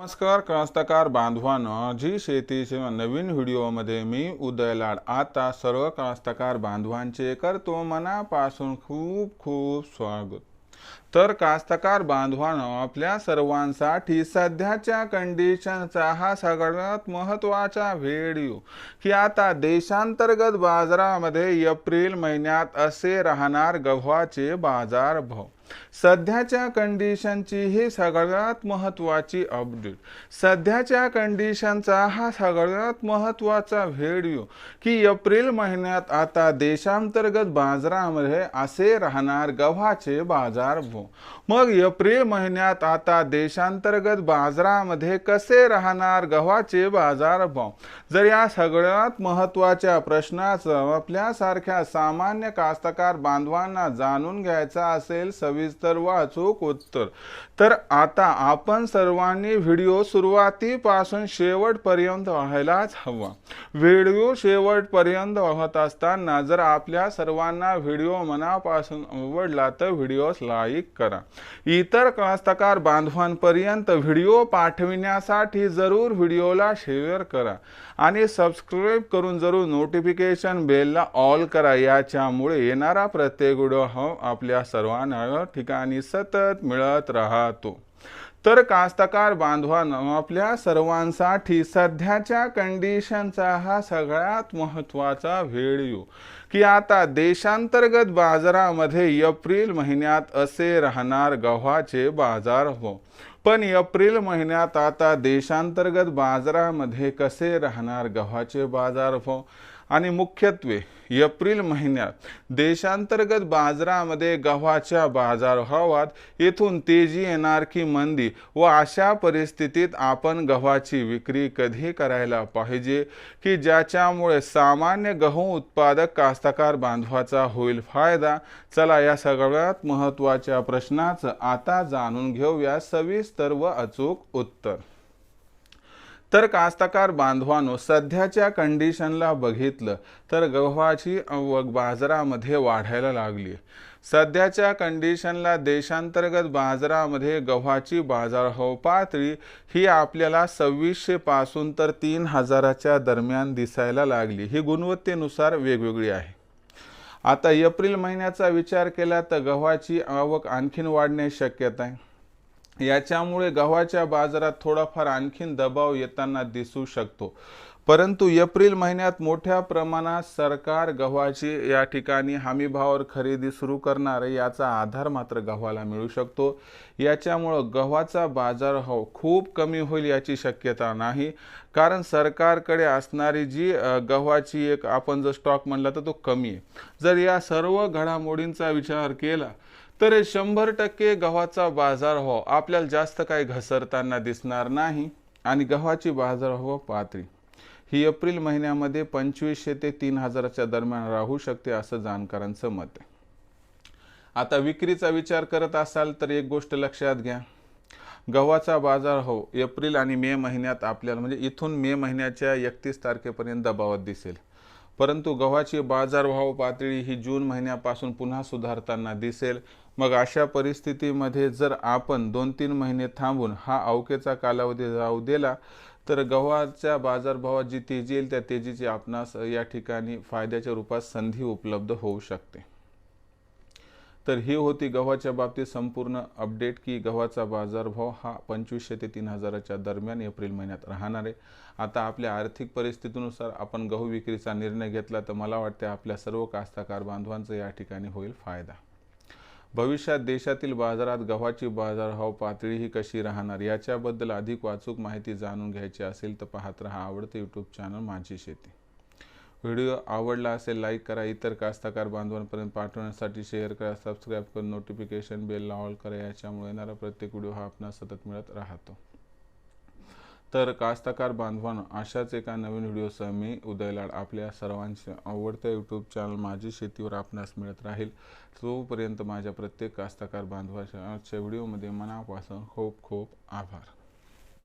नमस्कार कास्तकार बांधवानं. जी शेतीच्या नवीन व्हिडिओमध्ये मी उदय लाड आता सर्व कास्तकार बांधवांचे करतो मनापासून खूप खूप स्वागत. तर कास्तकार बांधवानं आपल्या सर्वांसाठी सध्याच्या कंडिशनचा हा सगळ्यात महत्त्वाचा व्हिडिओ की आता देशांतर्गत बाजारामध्ये एप्रिल महिन्यात असे राहणार गव्हाचे बाजारभाव. सध्याच्या कंडिशनची ही सगळ्यात महत्त्वाची अपडेट सध्याच्या कंडिशनचा हा सगळ्यात महत्त्वाचा व्हिडिओ की एप्रिल महिन्यात आता देशांतर्गत बाजारामध्ये असे राहणार गव्हाचे बाजार बाजारभाव मग एप्रिल महिन्यात आता देशांतर्गत बाजारामध्ये कसे राहणार गव्हाचे बाजार भाव? जर या सगळ्यात महत्त्वाच्या प्रश्नाचं आपल्यासारख्या सामान्य कास्तकार बांधवांना जाणून घ्यायचा असेल सवि सविस्तर वाचूक उत्तर. तर आता आपण सर्वांनी व्हिडिओ सुरुवातीपासून शेवटपर्यंत व्हायलाच हवा. व्हिडिओ शेवटपर्यंत वाहत असताना जर आपल्या सर्वांना व्हिडिओ मनापासून आवडला तर व्हिडिओस लाईक करा. इतर कास्तकार बांधवांपर्यंत व्हिडिओ पाठविण्यासाठी जरूर व्हिडिओला शेअर करा आणि सबस्क्राईब करून जरूर नोटिफिकेशन बेलला ऑल करा. याच्यामुळे येणारा प्रत्येक व्हिडिओ हा आपल्या सर्वांना ठिकाणी सतत मिळत राहतो. तर कास्तकार बांधवांनो आपल्या सर्वांसाठी सध्याच्या कंडिशनचा हा सगळ्यात महत्त्वाचा व्हिडिओ. की आता देशांतर्गत बाजारामध्ये एप्रिल महिन्यात असे राहणार गव्हाचे बाजार हो. पण एप्रिल महिन्यात आता देशांतर्गत बाजारामध्ये कसे राहणार गव्हाचे बाजार हो? आणि मुख्यत्वे एप्रिल महिन्यात देशांतर्गत बाजारामध्ये गव्हाच्या बाजारभावात येथून तेजी येणार की मंदी व अशा परिस्थितीत आपण गव्हाची विक्री कधी करायला पाहिजे की ज्याच्यामुळे सामान्य गहू उत्पादक कास्तकार बांधवाचा होईल फायदा? चला या सगळ्यात महत्त्वाच्या प्रश्नाचं आता जाणून घेऊया सविस्तर व अचूक उत्तर. तर कास्तकार बांधवानो सध्याच्या कंडिशनला बघितलं तर गव्हाची आवक बाजारामध्ये वाढायला लागली सध्याच्या कंडिशनला देशांतर्गत बाजारामध्ये गव्हाची बाजारभाव पातळी ही आपल्याला सव्वीसशे पासून तर तीन हजाराच्या दरम्यान दिसायला लागली. ही गुणवत्तेनुसार वेगवेगळी आहे. आता एप्रिल महिन्याचा विचार केला तर गव्हाची आवक आणखीन वाढण्याची शक्यता आहे. याच्यामुळे गव्हाच्या बाजारात थोडाफार आणखीन दबाव येताना दिसू शकतो. परंतु एप्रिल महिन्यात मोठ्या प्रमाणात सरकार गव्हाची या ठिकाणी हमीभावावर खरेदी सुरू करणार आहे याचा आधार मात्र गव्हाला मिळू शकतो. याच्यामुळं गव्हाचा बाजार भाव खूप कमी होईल याची शक्यता नाही. कारण सरकारकडे असणारी जी गव्हाची एक आपण जर स्टॉक म्हणला तर तो कमी आहे. जर या सर्व घडामोडींचा विचार केला तर शंभर टक्के गव्हाचा बाजारभाव हो, आपल्याला जास्त काही घसरताना दिसणार नाही आणि गव्हाची बाजारभाव हो पातळी ही एप्रिल महिन्यामध्ये पंचवीसशे ते तीन हजाराच्या दरम्यान राहू शकते असं जाणकारांचं मत आहे. आता विक्रीचा विचार करत असाल तर एक गोष्ट लक्षात घ्या. गव्हाचा बाजार हो एप्रिल आणि मे महिन्यात आपल्याला म्हणजे इथून मे महिन्याच्या एकतीस तारखेपर्यंत दबावात दिसेल. परंतु गव्हाची बाजारभाव पातळी ही जून महिन्यापासून पुन्हा सुधारताना दिसेल. मग अशा परिस्थितीमध्ये जर आपण दोन तीन महिने थांबून हा अवकेचा कालावधी जाऊ दिला तर गव्हाच्या बाजारभावात जी तेजी येईल त्या तेजीची आपणास या ठिकाणी फायद्याच्या रूपात संधी उपलब्ध होऊ शकते. तर ही होती गव्हाच्या बाबतीत संपूर्ण अपडेट की गव्हाचा बाजारभाव हा पंचवीसशे ते तीन हजाराच्या दरम्यान एप्रिल महिन्यात राहणार आहे. आता आपल्या आर्थिक परिस्थितीनुसार आपण गहू विक्रीचा निर्णय घेतला तर मला वाटते आपल्या सर्व कास्तकार बांधवांचा या ठिकाणी होईल फायदा. भविष्यात देशातील बाजारात गव्हाची बाजारभाव पातळी ही कशी राहणार याच्याबद्दल अधिक वाचूक माहिती जाणून घ्यायची असेल तर पाहत रहा आवडते यूट्यूब चॅनल माझी शेती. व्हिडिओ आवडला असेल लाईक करा. इतर कास्तकार बांधवांपर्यंत पाठवण्यासाठी शेअर करा सबस्क्राईब करून नोटिफिकेशन बेलला ऑल करा. याच्यामुळे येणारा प्रत्येक व्हिडिओ हा आपणास सतत मिळत राहतो. तर कास्तकार बांधवांनो अशाच एका नवीन व्हिडिओसह मी उदयलाड आपल्या सर्वांचे आवडत्या यूट्यूब चॅनल माझी शेतीवर आपणास मिळत राहील. तोपर्यंत माझ्या प्रत्येक कास्तकार बांधवाच्या आजच्या व्हिडिओमध्ये मनापासून खूप खूप आभार.